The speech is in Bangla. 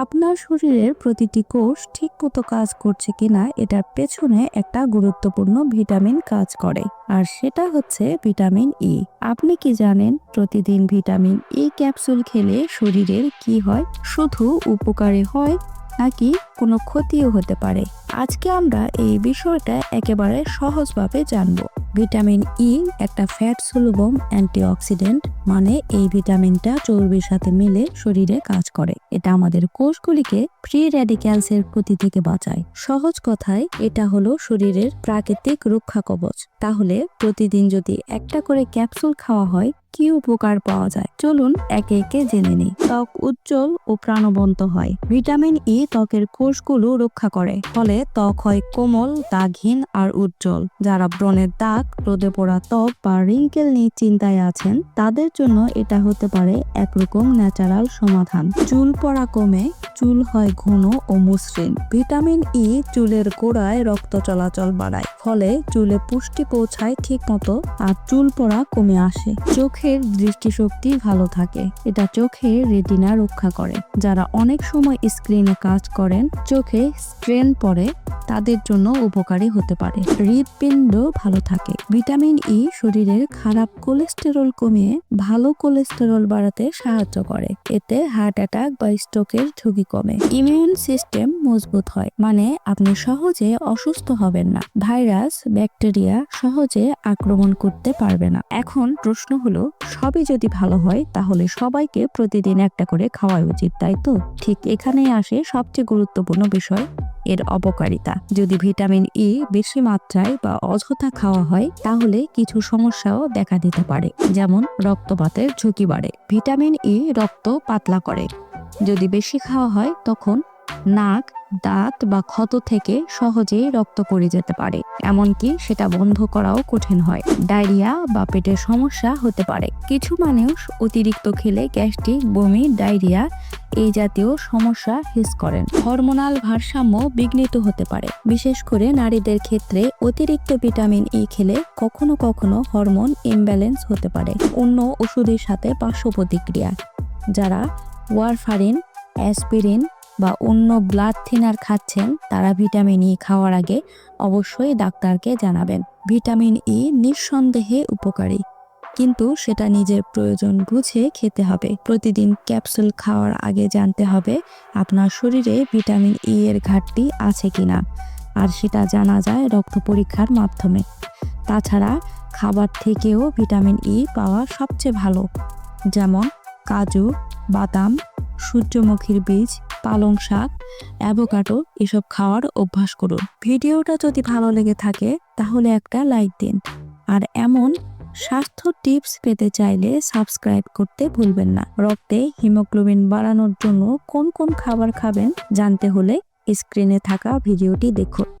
আপনার শরীরের প্রতিটি কোষ ঠিকমতো কাজ করছে কিনা এটার পেছনে একটা গুরুত্বপূর্ণ ভিটামিন কাজ করে, আর সেটা হচ্ছে ভিটামিন ই আপনি কি জানেন প্রতিদিন ভিটামিন ই ক্যাপসুল খেলে শরীরের কি হয়? শুধু উপকারী হয় নাকি কোনো ক্ষতিও হতে পারে? আজকে আমরা এই বিষয়টা একেবারে সহজভাবে জানব। ভিটামিন ই একটা ফ্যাট সুলভম অ্যান্টিঅক্সিডেন্ট মানে এই ভিটামিনটা চর্বির সাথে মিলে শরীরে কাজ করে। এটা আমাদের কোষগুলিকে ফ্রি র্যাডিক্যালসের ক্ষতি থেকে বাঁচায়। সহজ কথায়, এটা হলো শরীরের প্রাকৃতিক রক্ষা কবচ। তাহলে প্রতিদিন যদি একটা করে ক্যাপসুল খাওয়া হয় কি উপকার পাওয়া যায়? চলুন একে একে জেনে নিই। ত্বক উজ্জ্বল ও প্রাণবন্ত হয়। ভিটামিন ই ত্বকের কোষগুলো রক্ষা করে। ফলে ত্বক হয় কোমল, দাগহীন আর উজ্জ্বল। যারা ব্রণের দাগ, রোদে পড়া ত্বক বা রিঙ্কেল নিয়ে চিন্তায় আছেন, তাদের জন্য এটা হতে পারে একরকম ন্যাচারাল সমাধান। চুল পড়া কমে, চুল হয় ঘন ও মসৃণ। ভিটামিন ই চুলের গোড়ায় রক্ত চলাচল বাড়ায়। ফলে চুলে পুষ্টি পৌঁছায় ঠিক মতো আর চুল পড়া কমে আসে। চোখের দৃষ্টিশক্তি ভালো থাকে। এটা চোখে রেটিনা রক্ষা করে। যারা অনেক সময় স্ক্রিনে কাজ করেন, চোখে স্ট্রেন পড়ে তাদের জন্য উপকারী হতে পারে। হৃদপিণ্ড ভালো থাকে। ভিটামিন ই শরীরের খারাপ কোলেস্টেরল কমিয়ে ভালো কোলেস্টেরল বাড়াতে সাহায্য করে। এতে হার্ট অ্যাটাক বা স্ট্রোকের ঝুঁকি কমে। ইমিউন সিস্টেম মজবুত হয় মানে আপনি সহজে অসুস্থ হবেন না। ভাইরাস, ব্যাকটেরিয়া সহজে আক্রমণ করতে পারবে না। এখন প্রশ্ন হলো, সবই যদি ভালো হয়, তাহলে সবাইকে প্রতিদিন একটা করে খাওয়া উচিত, তাই তো? ঠিক এখানেই আসে সবচেয়ে গুরুত্বপূর্ণ বিষয়। এর অপকারিতা। যদি ভিটামিন ই বেশি মাত্রায় বা অযথা খাওয়া হয়, তাহলে কিছু সমস্যাও দেখা দিতে পারে। যেমন রক্তপাতের ঝুঁকি বাড়ে। ভিটামিন ই রক্ত পাতলা করে। যদি বেশি খাওয়া হয়, তখন নাক, দাঁত বা ক্ষত থেকে সহজেই রক্ত পড়ে যেতে পারে। এমনকি সেটা বন্ধ করাও কঠিন হয়। ডায়রিয়া বা পেটের সমস্যা হতে পারে। কিছু মানুষ অতিরিক্ত খেলে গ্যাস্ট্রিক বমি, ডায়রিয়া এই জাতীয় সমস্যা হিস করেন। হরমোনাল ভারসাম্য বিঘ্নিত হতে পারে। বিশেষ করে নারীদের ক্ষেত্রে অতিরিক্ত ভিটামিন ই খেলে কখনো কখনো হরমোন ইমব্যালেন্স হতে পারে। অন্য ওষুধের সাথে পার্শ্ব প্রতিক্রিয়া, যারা ওয়ারফারিন অ্যাসপিরিন বা অন্য ব্লাড থিনার খাচ্ছেন, তারা ভিটামিন ই খাওয়ার আগে অবশ্যই ডাক্তারকে জানাবেন। ভিটামিন ই নিঃসন্দেহে উপকারী। কিন্তু সেটা নিজের প্রয়োজন বুঝে খেতে হবে। প্রতিদিন ক্যাপসুল খাওয়ার আগে জানতে হবে, আপনার শরীরে ভিটামিন ই এর ঘাটতি আছে কিনা, আর সেটা জানা যায় রক্ত পরীক্ষার মাধ্যমে। তাছাড়া খাবার থেকেও ভিটামিন ই পাওয়া সবচেয়ে ভালো, যেমন কাজু, বাদাম, সূর্যমুখীর বীজ, পালং শাক, অ্যাভোকাডো এসব খাওয়ার অভ্যাস করুন। ভিডিওটা যদি ভালো লেগে থাকে তাহলে একটা লাইক দিন, আর এমন স্বাস্থ্য টিপস পেতে চাইলে সাবস্ক্রাইব করতে ভুলবেন না। রক্তে হিমোগ্লোবিন বাড়ানোর জন্য কোন কোন খাবার খাবেন জানতে হলে স্ক্রিনে থাকা ভিডিওটি দেখুন।